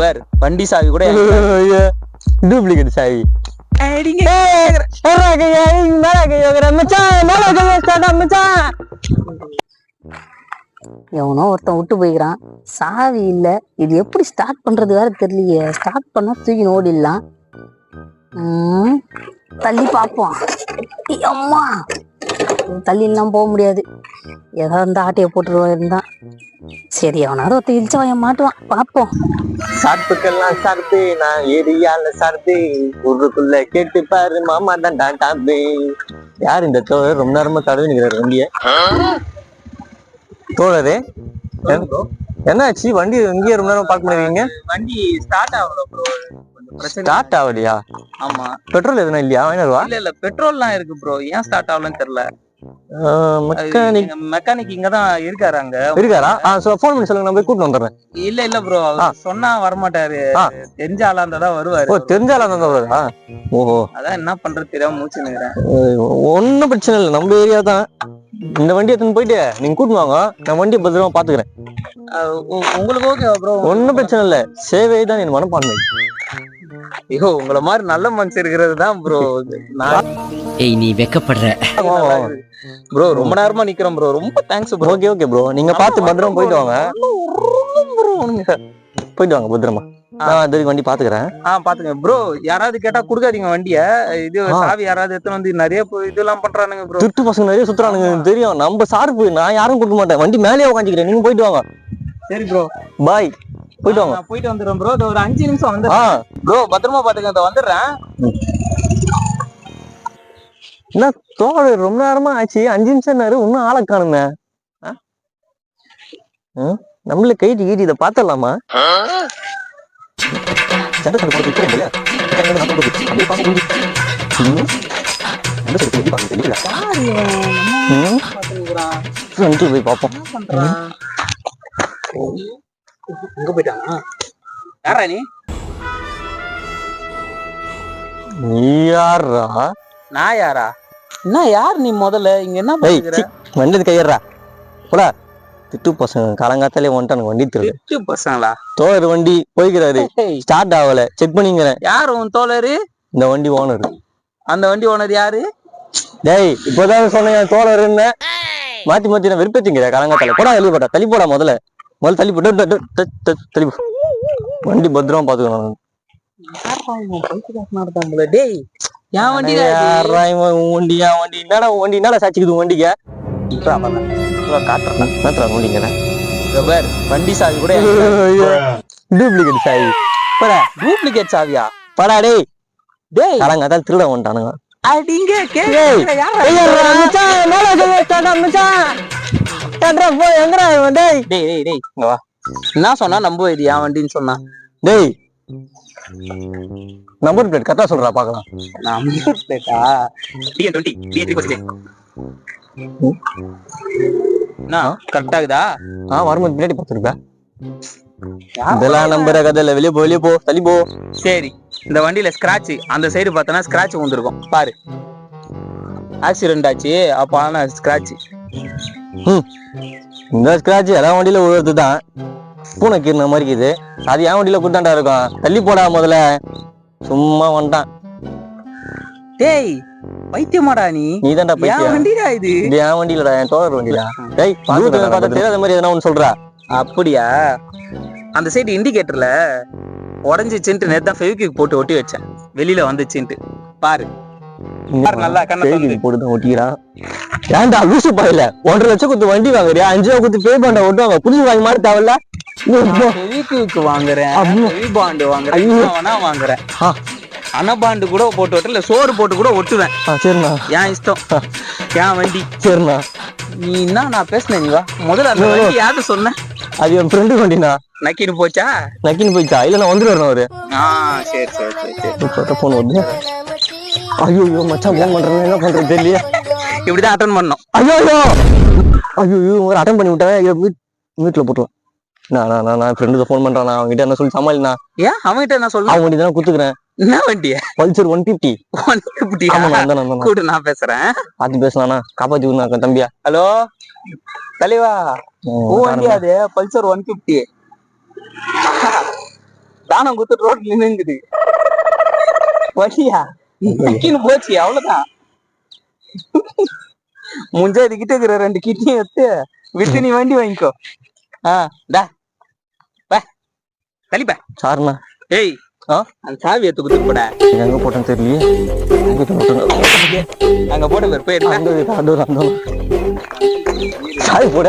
பார் வண்டி சாவி கூட டூப்ளிகேட் சாவி. எவனோ ஒருத்தன் விட்டு போய்க்கிறான். சாவி இல்ல. இது எப்படி ஸ்டார்ட் பண்றது வேற தெரியலையே. ஸ்டார்ட் பண்ணா தூக்கி ஓடிடலாம். தள்ளி பார்ப்போம். ஏய், அம்மா. தள்ளி எல்லாம் போக முடியாது. ஏதோ இந்த ஆட்டையை போட்டுருவா இருந்தான். சரி அவனாவது ஒருத்தன் இழிச்சவன் மாட்டுவான். பார்ப்போம். சாப்பிட்டுக்கெல்லாம் சார்பு நான் ஏரியால சார்பு. ஊருக்குள்ள கேட்டு பாரு மாமா தான் டாட்டாபு யார் இந்த தோழர்? ரொம்ப நேரமா தடவி நிக்கிறாரு வண்டிய. தோழரே என்னாச்சு? வண்டி இங்கேயே ரொம்ப நேரம் பார்க்க முடியுங்க வண்டி ஸ்டார்ட் ஆகல ப்ரோ கொஞ்சம் பிரச்சனை. ஸ்டார்ட் ஆகலையா? ஆமா. பெட்ரோல் எதுனா இல்லையா? வாங்கினருவா இல்ல இல்ல பெட்ரோல்லாம் இருக்கு ப்ரோ ஏன் ஸ்டார்ட் ஆகலன்னு தெரியல. மெக்கானிக் மெக்கானிக் இங்க தான் இருக்காரு அங்க. இருக்காரா? ஆ ஃபோன் பண்ணி சொல்லுங்க நான் போய் கூட்டிட்டு வந்துடுறேன். இல்ல இல்ல ப்ரோ. சொன்னா ஆ. தெரிஞ்ச ஆளா இருந்தா தான் வருவாரு. ஓ தெரிஞ்சாலும் தான் வருதா ஓஹோ. அதான் என்ன பண்றது தெரியாம மூச்சு நிக்கிறேன். ஒன்றும் பிரச்சனை இல்லை நம்ம ஏரியா தான். இந்த வண்டி எடுத்துன்னு போயிட்டு நீங்க கூட்டிட்டு வாங்க. நான் வண்டியை பத்திரமா பாத்துக்கிறேன். உங்களுக்கு ஓகே ப்ரோ ஒன்றும் பிரச்சனை இல்லை. சேவை தான் என் மனப்பான்மை. ஐயோ உங்கள மாதிரி நல்ல மனுஷன் இருக்கிறது தான் ப்ரோ நான் ஏய் நீ வெக்கப்படுற. ப்ரோ ரொம்ப நேரமா நிக்கிறேன் ப்ரோ ரொம்ப thanks bro okay okay bro நீங்க பார்த்து பத்திரமா போயிட்டு வாங்க. போயிட்டு வாங்க பத்திரமா. நான் வண்டி பாத்துக்கிறேன் ஆ பாத்துங்க ப்ரோ யாராவது கேட்டா குடுக்காதீங்க வண்டிய. இது. சாவி யாராவது எடுத்துன்னு வந்து நிறைய இதெல்லாம் பண்றானுங்க ப்ரோ திருட்டு பசங்க நிறைய சுத்துறானுங்க தெரியும். நம்ம சார்பு நான் யாரும் கொடுக்க மாட்டேன். வண்டி மேலேயே உட்காந்துக்கிறேன் நீங்க போயிட்டு வாங்க. சரி ப்ரோ பாய் போயிட்டு வாங்க. நான் போயிட்டு வந்துடுறேன் ப்ரோ ஒரு அஞ்சு நிமிஷம் வந்து ஆ. ப்ரோ பத்திரமா பாத்துங்க இதோ வந்துடுறேன். என்ன தோழர் ரொம்ப நேரமா ஆச்சு. அஞ்சு நிமிஷம் நேரம் இன்னும் ஆளை காணுமே? நம்மள கைட்டு கீட்டு இதை பார்த்தலாமா போய் பார்ப்போம். எங்க போயிட்டானா? யாரா நீ? நீ யாரா நான் யாரா? என்ன யார் நீ முதல்ல? இங்க என்ன ஏய் பண்ணுகிற சி, வண்டி கையறா போடா. திட்டு பசங்க காலங்காத்தாலே வந்துட்டானுங்க வண்டி திருடு எட்டு பசங்களா? தோழர் வண்டி போய்க்கிறாரு. ஸ்டார்ட் ஆகல. செக் பண்ணிக்கிறேன். யார் உன் தோழரு? இந்த வண்டி ஓனர் அந்த வண்டி ஓனர் யாரு? டேய் இப்போதான் சொன்னேன் தோழர் என்ன மாத்தி மாத்தி நான் வெறுப்பேத்திங்கிற காலங்காத்தால. போடா வெளியே போடா. தள்ளி போடா முதல்ல. முதல்ல தள்ளி போட்டு தள்ளி. வண்டி பத்திரமா பாத்துக்கணும். டேய் என் வண்டி உன் வண்டி என் வண்டி. என்னடா வண்டி? என்னடா சாச்சிக்குது வண்டிக்கு? காட்டுறேன். என்னத்தடா வண்டிங்க பார் வண்டி சாவி கூட டூப்ளிகேட் சாவி. போடா டூப்ளிகேட் சாவியா? படா டேய். டேய். காலங்காத்தால திருட வந்துட்டானுங்க. அடிங்க என்ன சொன்னா நம்ப இது என் வண்டின்னு சொன்னா. டேய். நம்பர் பிளேட் கரெக்டா சொல்றா பாக்கலாம் number pleated TN twenty TN three percentage என்ன கரெக்ட் ஆகுதா? ஆ வரும்போது பின்னாடி பார்த்துருப்பேன் இதெல்லாம் நம்புற கதை இல்ல வெளியே போ வெளியே போ தள்ளி போ. சரி இந்த வண்டியில ஸ்கிராட்ச் அந்த சைடு பார்த்தனா ஸ்கிராட்ச் வந்திருக்கும். பாரு. ஆக்சிடென்ட் ஆச்சு அப்ப ஆனா ஸ்கிராட்ச் இந்த ஸ்கிராட்ச் எல்லா வண்டியில விழுறது தான் பூனை கீர்ன மாதிரி இருக்குது? அது என் வண்டியில குத்தாண்டா இருக்கும்? தள்ளி போடா முதல்ல. சும்மா வந்துட்டான். டேய் பைத்தியமாடா நீ. நீ தான்டா பைத்தியம். வண்டிடா இது? இது என் வண்டியிலடா? என் தோழர் வண்டிடா? டேய் பாத்து பார்த்தா தெரியாத மாதிரி எதனா ஒன்று சொல்றா. அப்படியா? அந்த சைடு இண்டிகேட்டர்ல உடஞ்சிச்சுன்ட்டு நேத்து தான் ஃபெவிக்விக் போட்டு ஒட்டி வச்சேன். வெளியில வந்துச்சுன்ட்டு பாரு. பாரு நல்லா கண்ணை. போட்டு தான் ஒட்டிக்கிறான். ஏன்டா லூசு பாயில? ஒன்றரை லட்சம் கொடுத்து வண்டி வாங்குறியா? அஞ்சு ரூபா கொடுத்து பே பண்ண ஓட்டுவாங்க புதுசு வாங்கி மாதிரி தேவையில்ல. ஃபெவிக்விக் வாங்குறேன். பாண்டு வாங்குறேன். வாங்குறேன். அனபாண்டு கூட போட்டு ஓட்டு இல்ல சோறு போட்டு கூட ஒட்டுவேன். சரிண்ணா. என் இஷ்டம். என் வண்டி. சரிண்ணா. நீ என்ன நான் பேசினேன் நீ வா. முதல்ல அந்த. வண்டி யாரு சொன்ன? அது என் ஃப்ரெண்டு வண்டிண்ணா. நக்கின்னு போச்சா? நக்கின்னு போயிடுச்சா இல்ல நான் அவரு. ஆ சரி சரி சரி சரி. போன் ஐயோ ஐயோ மச்சான் போன் பண்றேன். என்ன பண்றது தெரியல இப்படிதான் அட்டன் பண்ணோம் ஐயோ ஐயோ. ஐயோ அட்டன் பண்ணி விட்டேன். வீட்டுல போட்டுருவேன். நான் நான் நான் ஃபோன் பண்றேன் நான் அவங்ககிட்ட என்ன சொல்லி சமாளினா ஏன்? அவன்கிட்ட என்ன சொல்லணும் அவங்க வண்டி தான் குத்துக்கிறேன் என்ன வண்டிய பல்சர் ஒன் பிப்டி இப்படியா ஆமா நான் பேசுறேன். பார்த்து பேசலாம்ண்ணா காப்பாத்தி விடுனா தம்பியா. ஹலோ? தலைவா? ஓ வண்டி அது பல்சர் ஒன் பிப்டி தானம் குத்து ரோட்ல நின்னுங்குது. வண்டியா? போச்சு அவ்வளவுதான். முஞ்சாதி கிட்ட இருக்கிற ரெண்டு கிட்னியும் எடுத்து வித்து நீ வண்டி வாங்கிக்கோ. ஆ டா. தள்ளிப்பா சாருண்ணா. ஏய்? அந்த சாவி எடுத்து குத்துட்டு போடா. எங்க போட்டேன்னு தெரியலையே. அங்க போட பேர் போய் எடுப்பா அந்த அந்த அந்த சாய் போட.